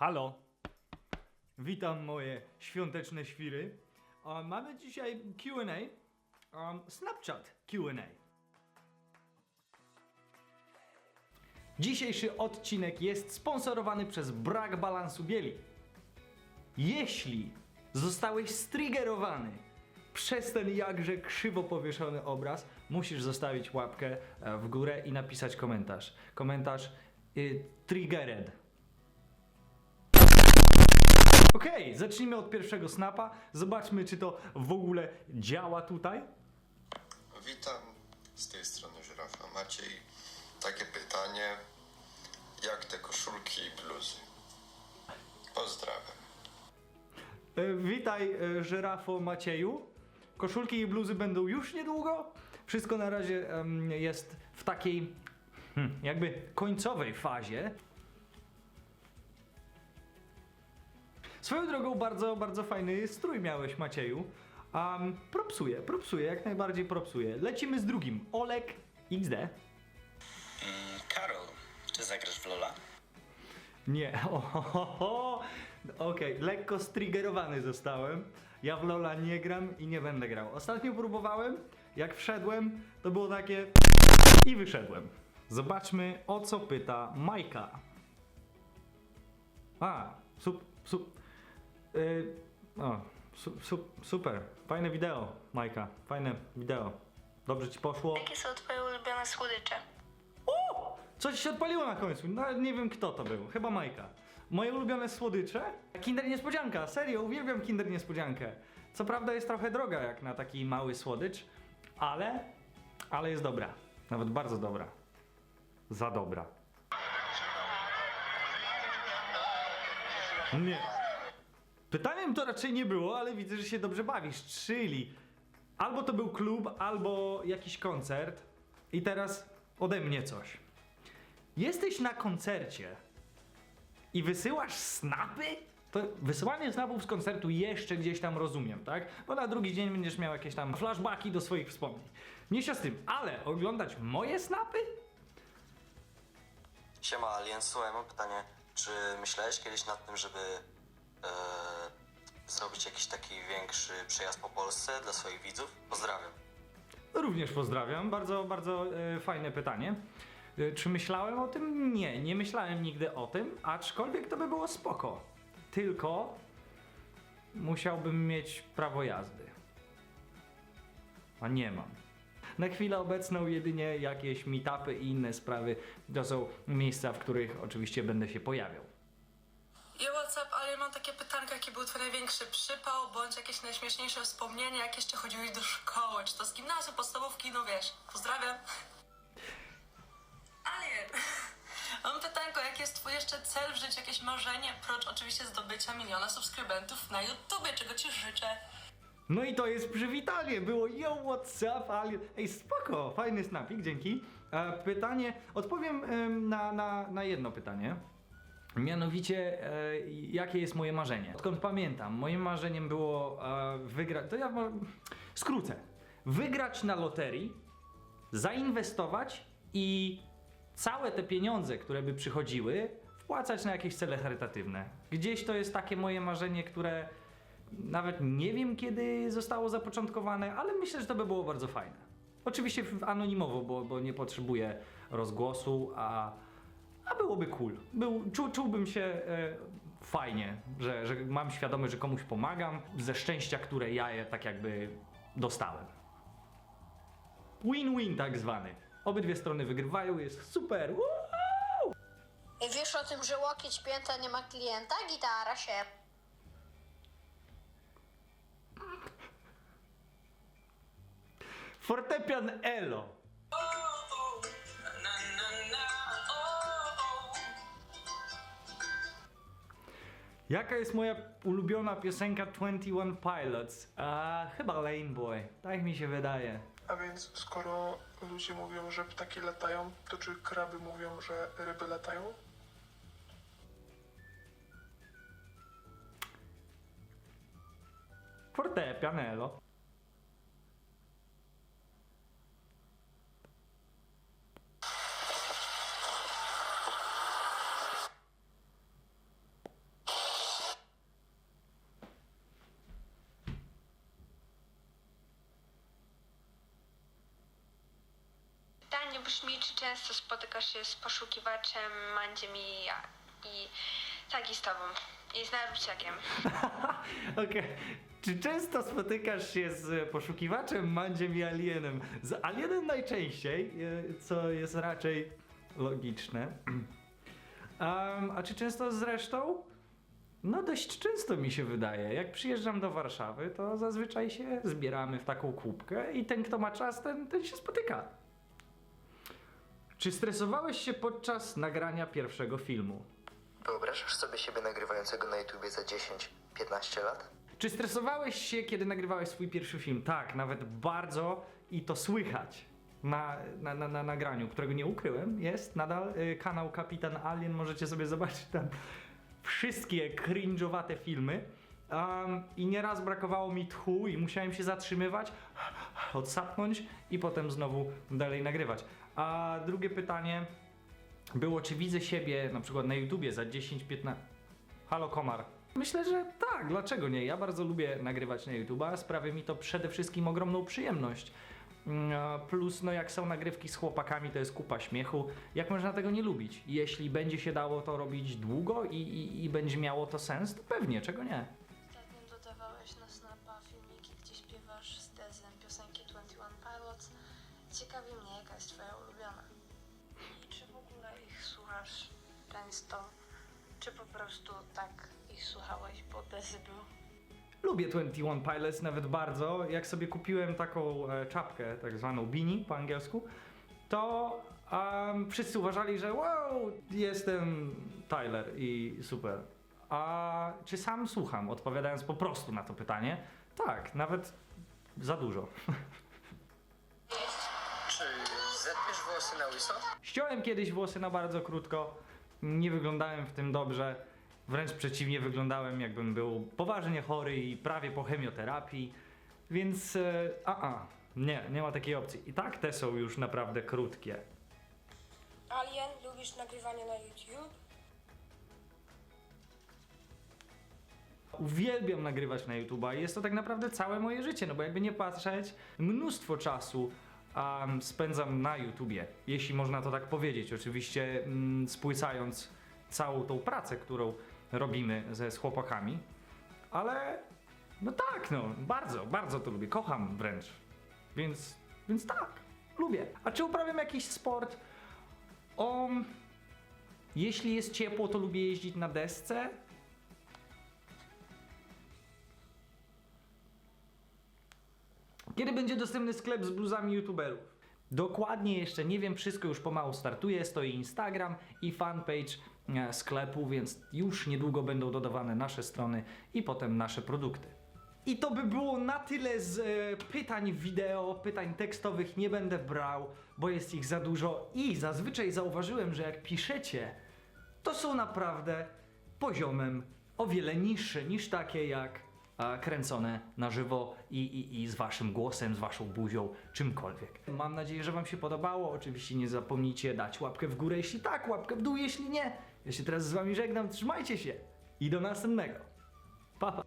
Halo. Witam moje świąteczne świry. Mamy dzisiaj Q&A. Um, Snapchat Q&A. Dzisiejszy odcinek jest sponsorowany przez brak balansu bieli. Jeśli zostałeś striggerowany przez ten jakże krzywo powieszony obraz, musisz zostawić łapkę e, w górę i napisać komentarz. Komentarz y, triggered. Okej, zacznijmy od pierwszego snapa. Zobaczmy, czy to w ogóle działa tutaj. Witam, z tej strony żyrafa. Maciej, takie pytanie, jak te koszulki i bluzy? Pozdrawiam. E, Witaj, e, żyrafo Macieju. Koszulki i bluzy będą już niedługo. Wszystko na razie em, jest w takiej hmm, jakby końcowej fazie. Swoją drogą bardzo, bardzo fajny strój miałeś, Macieju. Um, propsuję, propsuję, jak najbardziej propsuję. Lecimy z drugim. Olek XD. Mm, Karol, czy zagrasz w Lola? Nie. Okej, lekko striggerowany zostałem. Ja w Lola nie gram i nie będę grał. Ostatnio próbowałem, jak wszedłem, to było takie i wyszedłem. Zobaczmy o co pyta Majka. A, sup, sup, yy, o, su, su, super, fajne wideo, Majka, fajne wideo. Dobrze ci poszło. Jakie są twoje ulubione słodycze? O! Coś się odpaliło na końcu. Nawet nie wiem kto to był. Chyba Majka. Moje ulubione słodycze? Kinder Niespodzianka. Serio, uwielbiam Kinder Niespodziankę. Co prawda jest trochę droga jak na taki mały słodycz, ale... ale jest dobra. Nawet bardzo dobra. Za dobra. Nie. Pytaniem to raczej nie było, ale widzę, że się dobrze bawisz. Czyli albo to był klub, albo jakiś koncert. I teraz ode mnie coś. Jesteś na koncercie i wysyłasz snapy? To wysyłanie snapów z koncertu jeszcze gdzieś tam rozumiem, tak? Bo na drugi dzień będziesz miał jakieś tam flashbacki do swoich wspomnień. Mniejsza z tym, ale oglądać moje snapy? Siema Alien, słuchaj, mam pytanie. Czy myślałeś kiedyś nad tym, żeby zrobić jakiś taki większy przejazd po Polsce dla swoich widzów? Pozdrawiam. Również pozdrawiam. Bardzo, bardzo e, fajne pytanie. E, czy myślałem o tym? Nie, nie myślałem nigdy o tym, aczkolwiek to by było spoko. Tylko musiałbym mieć prawo jazdy. A nie mam. Na chwilę obecną jedynie jakieś meetupy i inne sprawy to są miejsca, w których oczywiście będę się pojawiał. Yo, what's up, ale mam takie pytanko, jaki był twój największy przypał, bądź jakieś najśmieszniejsze wspomnienie, jak jeszcze chodziłeś do szkoły, czy to z gimnazjum, podstawówki, no wiesz. Pozdrawiam. Alien, mam pytanko, jaki jest twój jeszcze cel w życiu, jakieś marzenie, prócz oczywiście zdobycia miliona subskrybentów na YouTubie, czego ci życzę. No i to jest przywitanie, było yo, what's up, ali... Ej, spoko, fajny snapik, dzięki. E, pytanie, odpowiem em, na, na, na jedno pytanie. Mianowicie, e, jakie jest moje marzenie? Odkąd pamiętam, moim marzeniem było e, wygrać, to ja skrócę. Wygrać na loterii, zainwestować i całe te pieniądze, które by przychodziły, wpłacać na jakieś cele charytatywne. Gdzieś to jest takie moje marzenie, które nawet nie wiem kiedy zostało zapoczątkowane, ale myślę, że to by było bardzo fajne. Oczywiście anonimowo, bo, bo nie potrzebuję rozgłosu, a, a byłoby cool. Był, czu, czułbym się e, fajnie, że, że mam świadomość, że komuś pomagam ze szczęścia, które ja je tak jakby dostałem. Win-win tak zwany. Obydwie strony wygrywają, jest super. Woo! Wiesz o tym, że łokieć pięta nie ma klienta? Gitara się. Fortepian Elo. Jaka jest moja ulubiona piosenka 21 Pilots? A, chyba Lane Boy. Tak mi się wydaje. A więc skoro ludzie mówią, że ptaki latają, to czy kraby mówią, że ryby latają? Fortepian Elo. Brzmi, czy często spotykasz się z poszukiwaczem, Mandziem i ja. I tak i z tobą. I z Naruciakiem. Okej. Czy często spotykasz się z poszukiwaczem, Mandziem i Alienem? Z Alienem najczęściej, e, co jest raczej logiczne. Em, a czy często z resztą? No dość często mi się wydaje. Jak przyjeżdżam do Warszawy, to zazwyczaj się zbieramy w taką kubkę i ten, kto ma czas, ten, ten się spotyka. Czy stresowałeś się podczas nagrania pierwszego filmu? Wyobrażasz sobie siebie nagrywającego na YouTubie za 10-15 lat? Czy stresowałeś się, kiedy nagrywałeś swój pierwszy film? Tak, nawet bardzo i to słychać na, na, na, na nagraniu, którego nie ukryłem. Jest nadal y, kanał Kapitan Alien, możecie sobie zobaczyć tam wszystkie cringe'owate filmy. Um, I nieraz brakowało mi tchu i musiałem się zatrzymywać, odsapnąć i potem znowu dalej nagrywać. A drugie pytanie było, czy widzę siebie na przykład na YouTubie za 10-15... Halo Komar. Myślę, że tak, dlaczego nie? Ja bardzo lubię nagrywać na YouTube'a, sprawia mi to przede wszystkim ogromną przyjemność. Mm, Plus, no jak są nagrywki z chłopakami, to jest kupa śmiechu. Jak można tego nie lubić? Jeśli będzie się dało to robić długo i, i, i będzie miało to sens, to pewnie, czego nie? Ciekawi mnie, jaka jest twoja ulubiona. I czy w ogóle ich słuchasz często, czy po prostu tak ich słuchałeś, bo Dezy był? Lubię 21 Pilots nawet bardzo. Jak sobie kupiłem taką e, czapkę, tak zwaną beanie po angielsku, to wszyscy uważali, że wow, jestem Tyler i super. A czy sam słucham, odpowiadając po prostu na to pytanie? Tak, nawet za dużo. Czy zetniesz włosy na łyso? Ściąłem kiedyś włosy na bardzo krótko. Nie wyglądałem w tym dobrze. Wręcz przeciwnie, wyglądałem jakbym był poważnie chory i prawie po chemioterapii. Więc e, a, a nie, nie ma takiej opcji. I tak te są już naprawdę krótkie. Alien, lubisz nagrywanie na YouTube? Uwielbiam nagrywać na YouTube'a i jest to tak naprawdę całe moje życie, no bo jakby nie patrzeć, mnóstwo czasu um, spędzam na YouTubie, jeśli można to tak powiedzieć. Oczywiście mm, spłycając całą tą pracę, którą robimy ze z chłopakami, ale no tak, no bardzo, bardzo to lubię, kocham wręcz, więc, więc tak, lubię. A czy uprawiam jakiś sport? Um, jeśli jest ciepło, to lubię jeździć na desce. Będzie dostępny sklep z bluzami youtuberów? Dokładnie jeszcze nie wiem, wszystko już pomału startuje. Stoi Instagram i fanpage e, sklepu, więc już niedługo będą dodawane nasze strony i potem nasze produkty. I to by było na tyle z e, pytań wideo, pytań tekstowych nie będę brał, bo jest ich za dużo i zazwyczaj zauważyłem, że jak piszecie, to są naprawdę poziomem o wiele niższe niż takie jak kręcone na żywo i, i, i z waszym głosem, z waszą buzią, czymkolwiek. Mam nadzieję, że wam się podobało. Oczywiście nie zapomnijcie dać łapkę w górę, jeśli tak, łapkę w dół, jeśli nie. Ja się teraz z wami żegnam, trzymajcie się i do następnego. Pa, pa.